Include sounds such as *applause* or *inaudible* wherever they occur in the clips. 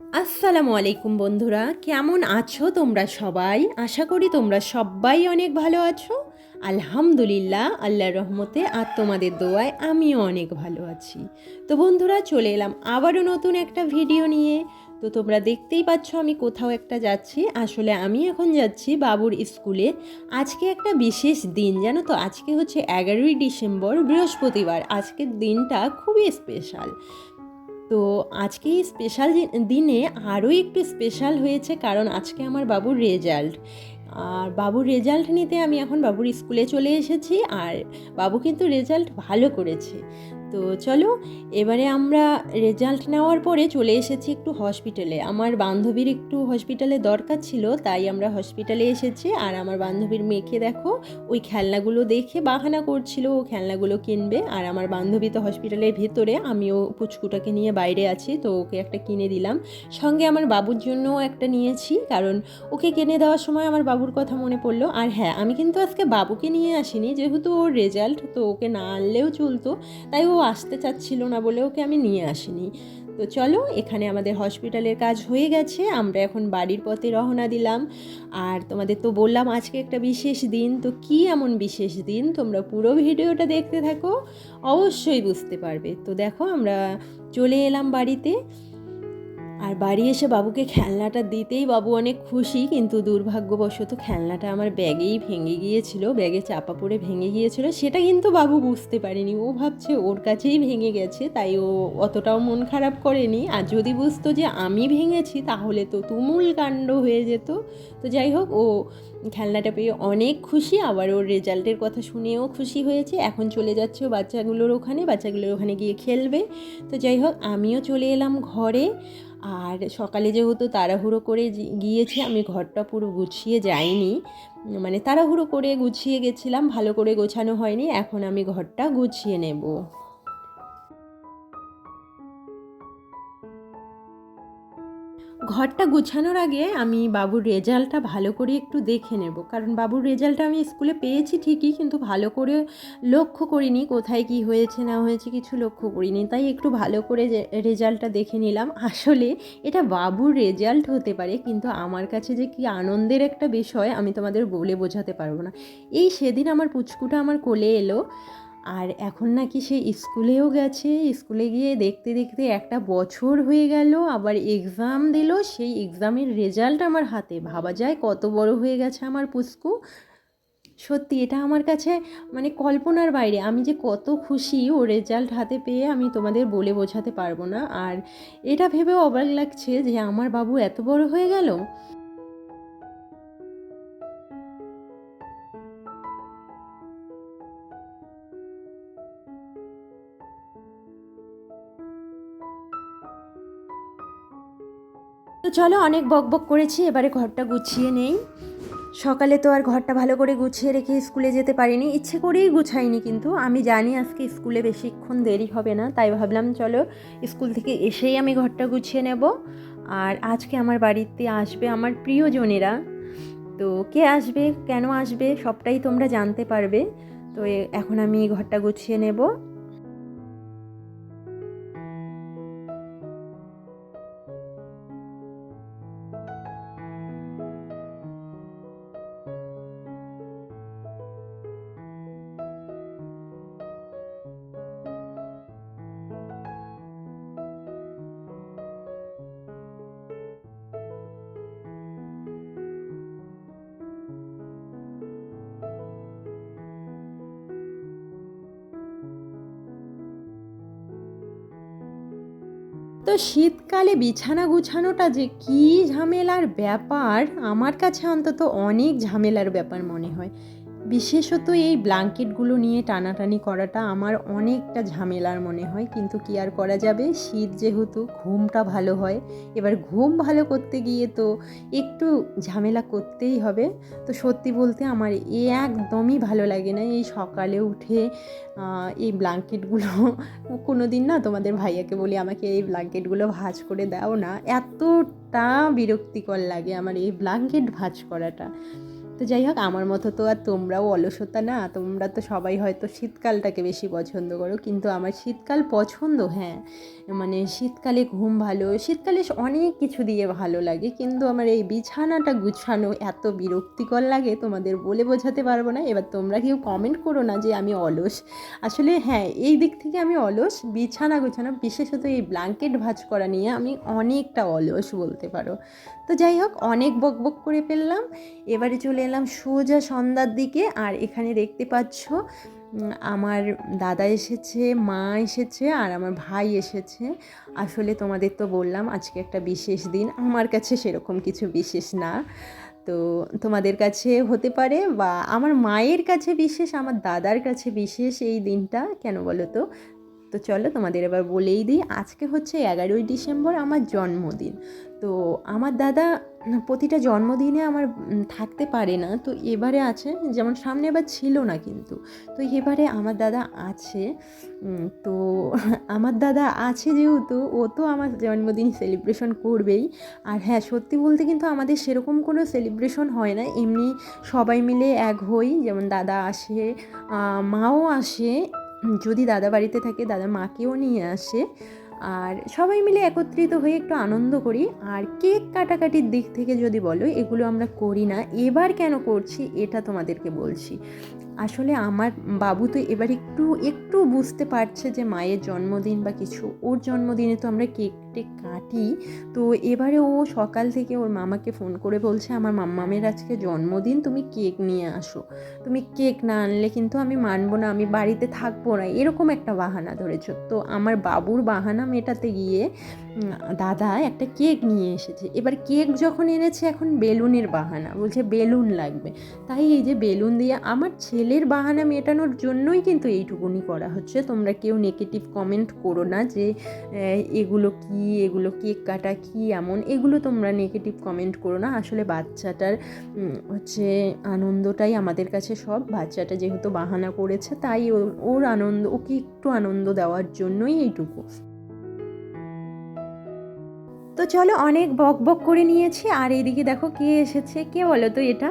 আসসালামু আলাইকুম বন্ধুরা, কেমন আছো তোমরা সবাই? আশা করি তোমরা সবাই অনেক ভালো আছো। আলহামদুলিল্লাহ, আল্লাহর রহমতে আর তোমাদের দোয়ায় আমিও অনেক ভালো আছি। তো বন্ধুরা, চলে এলাম আবারও নতুন একটা ভিডিও নিয়ে। তো তোমরা দেখতেই পাচ্ছ আমি কোথাও একটা যাচ্ছি। আসলে আমি এখন যাচ্ছি বাবুর স্কুলে। আজকে একটা বিশেষ দিন, জানো তো? আজকে হচ্ছে এগারোই ডিসেম্বর, বৃহস্পতিবার। আজকের দিনটা খুবই স্পেশাল তো আজকে এই স্পেশাল দিনে আরও একটু স্পেশাল হয়েছে কারণ আজকে আমার বাবুর রেজাল্ট আর বাবুর রেজাল্ট নিতে আমি এখন বাবুর স্কুলে চলে এসেছি আর বাবু কিন্তু রেজাল্ট ভালো করেছে। তো চলো, এবারে আমরা রেজাল্ট নেওয়ার পরে চলে এসেছি একটু হসপিটালে আমার বান্ধবীর একটু হসপিটালে দরকার ছিল, তাই আমরা হসপিটালে এসেছি। আর আমার বান্ধবীর মেয়েকে দেখো, ওই খেলনাগুলো দেখে বাহানা করছিল, ও খেলনাগুলো কিনবে। আর আমার বান্ধবী তো হসপিটালের ভেতরে, আমিও পুচকুটাকে নিয়ে বাইরে আছি, তো ওকে একটা কিনে দিলাম। সঙ্গে আমার বাবুর জন্যও একটা নিয়েছি, কারণ ওকে কিনে দেওয়ার সময় আমার বাবুর কথা মনে পড়ল। আর হ্যাঁ আমি কিন্তু আজকে বাবুকে নিয়ে আসিনি, যেহেতু ওর রেজাল্ট তো ওকে না আনলেও চলতো। তাই ও আসতে চাচ্ছিল না বলে ওকে আমি নিয়ে আসিনি। তো চলো, এখানে আমাদের হসপিটালের কাজ হয়ে গেছে, আমরা এখন বাড়ির পথে রওনা দিলাম। আর তোমাদের তো বললাম আজকে একটা বিশেষ দিন, তো কি এমন বিশেষ দিন? তোমরা পুরো ভিডিওটা দেখতে থাকো, অবশ্যই বুঝতে পারবে। তো দেখো, আমরা চলে এলাম বাড়িতে। আর বাড়ি এসে বাবুকে খেলনাটা দিতেই বাবু অনেক খুশি, কিন্তু দুর্ভাগ্যবশত খেলনাটা আমার ব্যাগেই ভেঙে গিয়েছিল, ব্যাগে চাপা পড়ে ভেঙে গিয়েছিল, সেটা কিন্তু বাবু বুঝতে পারেনি। ও ভাবছে ওর কাছেই ভেঙে গেছে, তাই ও অতটাও মন খারাপ করেনি। আর যদি বুঝতো যে আমি ভেঙেছি, তাহলে তো তুমুল কাণ্ড হয়ে যেত। তো যাই হোক, ও খেলনাটা পেয়ে অনেক খুশি, আবার ওর রেজাল্টের কথা শুনেও খুশি হয়েছে। এখন চলে যাচ্ছে বাচ্চাগুলোর ওখানে বাচ্চাগুলোর ওখানে গিয়ে খেলবে। তো যাই হোক, আমিও চলে এলাম ঘরে। আর সকালে যেহেতু তাড়াহুড়ো করে গিয়েছি, আমি ঘরটা পুরো গুছিয়ে যাইনি। মানে তাড়াহুড়ো করে গুছিয়ে গেছিলাম, ভালো করে গোছানো হয়নি, এখন আমি ঘরটা গুছিয়ে নেব। ঘরটা গুছানোর আগে আমি বাবুর রেজাল্টটা ভালো করে একটু দেখে নেব। কারণ বাবুর রেজাল্টটা আমি স্কুলে পেয়েছি ঠিকই, কিন্তু ভালো করে লক্ষ্য করিনি কোথায় কি হয়েছে, না হয়েছে কিছু লক্ষ্য করিনি। তাই একটু ভালো করে রেজাল্টটা দেখে নিলাম। আসলে এটা বাবুর রেজাল্ট হতে পারে, কিন্তু আমার কাছে যে কি আনন্দের একটা বিষয় আমি তোমাদের বলে বোঝাতে পারব না। এই সেদিন আমার পুচকুটা আমার কোলে এলো। আর এখন নাকি সে স্কুলেও গেছে। স্কুলে গিয়ে দেখতে দেখতে একটা বছর হয়ে গেল, আবার এক্সাম দিল। সেই এক্সামের রেজাল্ট আমার হাতে। ভাবা যায় কত বড় হয়ে গেছে আমার পুষ্কু। সত্যি এটা আমার কাছে মানে কল্পনার বাইরে। আমি যে কত খুশি ও রেজাল্ট হাতে পেয়ে আমি তোমাদের বলে বোঝাতে পারব না। আর এটা ভেবেও অবাক লাগছে যে আমার বাবু এত বড় হয়ে গেল। তো চলো অনেক বক বক করেছি, এবারে ঘরটা গুছিয়ে নেই। সকালে তো আর ঘরটা ভালো করে গুছিয়ে রেখে স্কুলে যেতে পারিনি, ইচ্ছে করেই গুছাইনি কিন্তু। আমি জানি আজকে স্কুলে বেশিক্ষণ দেরি হবে না, তাই ভাবলাম চলো স্কুল থেকে এসেই আমি ঘরটা গুছিয়ে নেব। আর আজকে আমার বাড়িতে আসবে আমার প্রিয়জনেরা। তো কে আসবে, কেন আসবে, সবটাই তোমরা জানতে পারবে। তো এখন আমি ঘরটা গুছিয়ে নেব। তো শীতকালে বিছানা গুছানোটা যে কী ঝামেলার ব্যাপার, আমার কাছে অন্তত অনেক ঝামেলার ব্যাপার মনে হয়। বিশেষত এই ব্ল্যাঙ্কেটগুলো নিয়ে টানাটানি করাটা আমার অনেকটা ঝামেলার মনে হয়, কিন্তু কি আর করা যাবে? শীত যেহেতু, ঘুমটা ভালো হয়। এবার ঘুম ভালো করতে গিয়ে তো একটু ঝামেলা করতেই হবে। তো সত্যি বলতে আমার এ একদমই ভালো লাগে না। এই সকালে উঠে এই ব্ল্যাঙ্কেটগুলো *laughs* কোনো দিন না তোমাদের ভাইয়াকে বলি, আমাকে এই ব্ল্যাঙ্কেটগুলো ভাজ করে দাও না। এতটা বিরক্তিকর লাগে আমার এই ব্ল্যাঙ্কেট ভাজ করাটা। তো যাই হোক, আমার মতো তো আর তোমরাও অলসতা না। তোমরা তো সবাই হয়তো শীতকালটাকে বেশি পছন্দ করো, কিন্তু আমার শীতকাল পছন্দ হ্যাঁ। মানে শীতকালে ঘুম ভালো, শীতকালে অনেক কিছু দিয়ে ভালো লাগে, কিন্তু আমার এই বিছানাটা গুছানো এত বিরক্তিকর লাগে, তোমাদের বলে বোঝাতে পারব না। এবার তোমরা কেউ কমেন্ট করো না যে আমি অলস। আসলে হ্যাঁ এই দিক থেকে আমি অলস। বিছানা গুছানো, বিশেষত এই ব্ল্যাঙ্কেট ভাজ করা নিয়ে আমি অনেকটা অলস বলতে পারো। তো যাই হোক, অনেক বক বক করে ফেললাম। এবারে চলে এলাম সোজা সন্ধ্যার দিকে আর এখানে দেখতে পাচ্ছ আমার দাদা এসেছে, মা এসেছে আর আমার ভাই এসেছে। আসলে তোমাদের তো বললাম আজকে একটা বিশেষ দিন, আমার কাছে সেরকম কিছু বিশেষ না। তো তোমাদের কাছে হতে পারে বা আমার মায়ের কাছে বিশেষ, আমার দাদার কাছে বিশেষ এই দিনটা, কেন বলো তো? তো চলো তোমাদের এবার বলেই দিই, আজকে হচ্ছে এগারোই ডিসেম্বর আমার জন্মদিন। তো আমার দাদা প্রতিটা জন্মদিনে আমার থাকতে পারে না, তো এবারে আছে, যেমন সামনে এবার ছিল না কিন্তু। তো এবারে আমার দাদা আছে তো আমার দাদা আছে যেহেতু, ও তো আমার জন্মদিন সেলিব্রেশন করবেই। আর হ্যাঁ সত্যি বলতে কিন্তু আমাদের সেরকম কোনো সেলিব্রেশন হয় না, এমনি সবাই মিলে এক হই, যেমন দাদা আসে মাও আসে যদি দাদা বাড়িতে থাকে, দাদা মাকেও নিয়ে আসে। আর সবাই মিলে একত্রিত হয়ে একটু আনন্দ করি। আর কেক কাটাকাটির দিক থেকে যদি বলো, এগুলো আমরা করি না। এবার কেন করছি, এটা তোমাদেরকে বলছি। আসলে আমার বাবু তো এবার একটু একটু বুঝতে পারছে যে মায়ের জন্মদিন বা কিছু। ওর জন্মদিনে তো আমরা কেক টেক কাটি। তো এবারে ও সকাল থেকে ওর মামাকে ফোন করে বলছে, আমার মাম্মামের আজকে জন্মদিন, তুমি কেক নিয়ে আসো। তুমি কেক না আনলে কিন্তু আমি মানবো না, আমি বাড়িতে থাকব না। এরকম একটা বাহানা ধরেছো। তো আমার বাবুর বাহানা মেটাতে গিয়ে দাদা, একটা কেক নিয়ে এসেছে। এবার কেক যখন এনেছে, এখন বেলুনের বাহানা। বলছে, বেলুন লাগবে। তাই এই যে বেলুন দিয়ে আমার ছেলের বাহানা মেটানোর জন্যই কিন্তু এইটুকুনি করা হচ্ছে। তোমরা কেউ নেগেটিভ কমেন্ট করো না যে এগুলো কি? এগুলো কেক কাটা কি? এমন? এগুলো তোমরা নেগেটিভ কমেন্ট করো না। আসলে বাচ্চাটার হচ্ছে আনন্দটাই আমাদের কাছে সব। বাচ্চাটা যেহেতু বাহানা করেছে, তাই ওর- আনন্দ, ওকে একটু আনন্দ দেওয়ার জন্যই এইটুকু। তো চলো অনেক বক বক করে নিয়েছি, আর এইদিকে দেখো কে এসেছে। কে বলো তো এটা?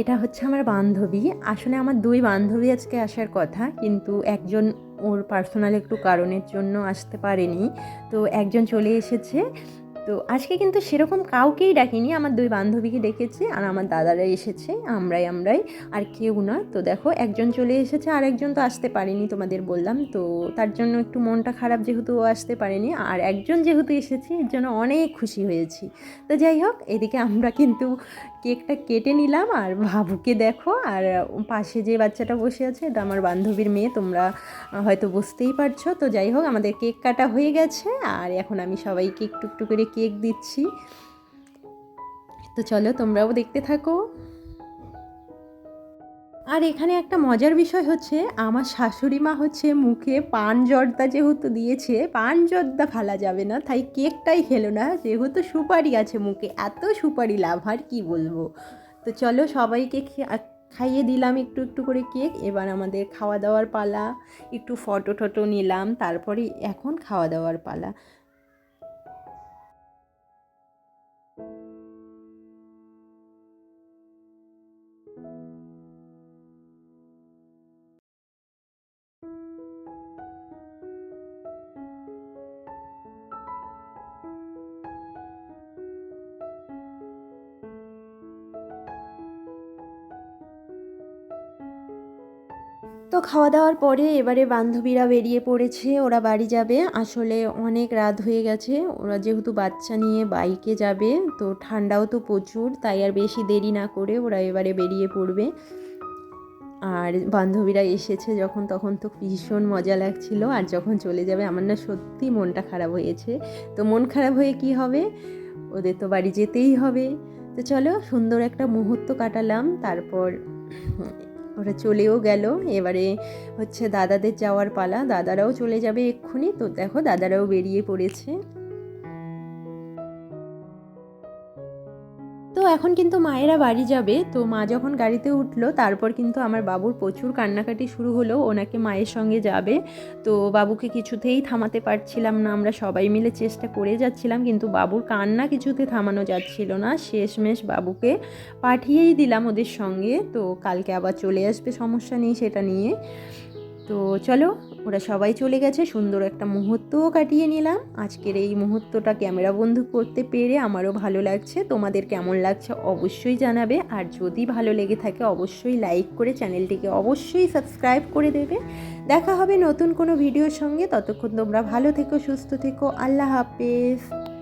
এটা হচ্ছে আমার বান্ধবী। আসলে আমার দুই বান্ধবী আজকে আসার কথা, কিন্তু একজন ওর পার্সোনাল একটু কারণের জন্য আসতে পারেনি। তো একজন চলে এসেছে। তো আজকে কিন্তু সেরকম কাউকেই ডাকিনি, আমার দুই বান্ধবীকে ডেকেছে আর আমার দাদারা এসেছে, আমরাই আমরাই, আর কেউ না তো দেখো, একজন চলে এসেছে আর একজন তো আসতে পারেনি তোমাদের বললাম, তো তার জন্য একটু মনটা খারাপ যেহেতু ও আসতে পারেনি, আর একজন যেহেতু এসেছে, এর জন্য অনেক খুশি হয়েছি। তো যাই হোক, এদিকে আমরা কিন্তু কেকটা কেটে নিলাম, আর বাবুকে দেখো, আর পাশে যে বাচ্চাটা বসে আছে, এটা আমার বান্ধবীর মেয়ে, তোমরা হয়তো বুঝতেই পারছ। তো যাই হোক, আমাদের কেক কাটা হয়ে গেছে, আর এখন আমি সবাইকে একটু একটু করে কেক দিচ্ছি। তো চলো তোমরাও দেখতে থাকো। আর এখানে একটা মজার বিষয় হচ্ছে, আমার শাশুড়ি মা হচ্ছে মুখে পান জর্দা যেহেতু দিয়েছে, পান জর্দা ফালা যাবে না, তাই কেকটাই খেলো না। যেহেতু সুপারি আছে মুখে, এত সুপারি লাভ, আর কি বলব? তো চলো সবাইকে খাইয়ে দিলাম একটু একটু করে কেক। এবার আমাদের খাওয়া দাওয়ার পালা, একটু ফটো টটো নিলাম, তারপরে এখন খাওয়া দাওয়ার পালা। thank you তো খাওয়া দাওয়ার পরে এবারে বান্ধবীরা বেরিয়ে পড়েছে, ওরা বাড়ি যাবে। আসলে অনেক রাত হয়ে গেছে, ওরা যেহেতু বাচ্চা নিয়ে বাইকে যাবে, তো ঠান্ডাও তো প্রচুর, তাই আর বেশি দেরি না করে ওরা এবারে বেরিয়ে পড়বে। আর বান্ধবীরা এসেছে যখন, তখন তো ভীষণ মজা লাগছিল, আর যখন চলে যাবে, আমার না সত্যি মনটা খারাপ হয়েছে। তো মন খারাপ হয়ে কি হবে? ওদের তো বাড়ি যেতেই হবে। তো চলো সুন্দর একটা মুহূর্ত কাটালাম, তারপর ওরা চলেও গেল। এবারে হচ্ছে দাদাদের যাওয়ার পালা। দাদারাও চলে যাবে এক্ষুনি। তো দেখো, দাদারাও বেরিয়ে পড়েছে। এখন কিন্তু মায়েরা বাড়ি যাবে। তো মা যখন গাড়িতে উঠল, তারপর কিন্তু আমার বাবুর প্রচুর কান্নাকাটি শুরু হলো। ওনাকে মায়ের সঙ্গে যাবে। তো বাবুকে কিছুতেই থামাতে পারছিলাম না। আমরা সবাই মিলে চেষ্টা করে যাচ্ছিলাম, কিন্তু বাবুর কান্না কিছুতে থামানো যাচ্ছিল না। শেষমেশ বাবুকে পাঠিয়েই দিলাম ওদের সঙ্গে। তো কালকে আবার চলে আসবে সমস্যা নেই সেটা নিয়ে। তো চলো ওরা সবাই চলে গেছে। সুন্দর একটা মুহূর্তও কাটিয়ে নিলাম। আজকের এই মুহূর্তটা ক্যামেরা বন্ধু করতে পেরে আমারও ভালো লাগছে। তোমাদের কেমন লাগছে অবশ্যই জানাবে। আর যদি ভালো লেগে থাকে, অবশ্যই লাইক করে চ্যানেলটিকে অবশ্যই সাবস্ক্রাইব করে দেবে। দেখা হবে নতুন কোনো ভিডিওর সঙ্গে। ততক্ষণ তোমরা ভালো থেকো, সুস্থ থেকো। আল্লাহ হাফেজ।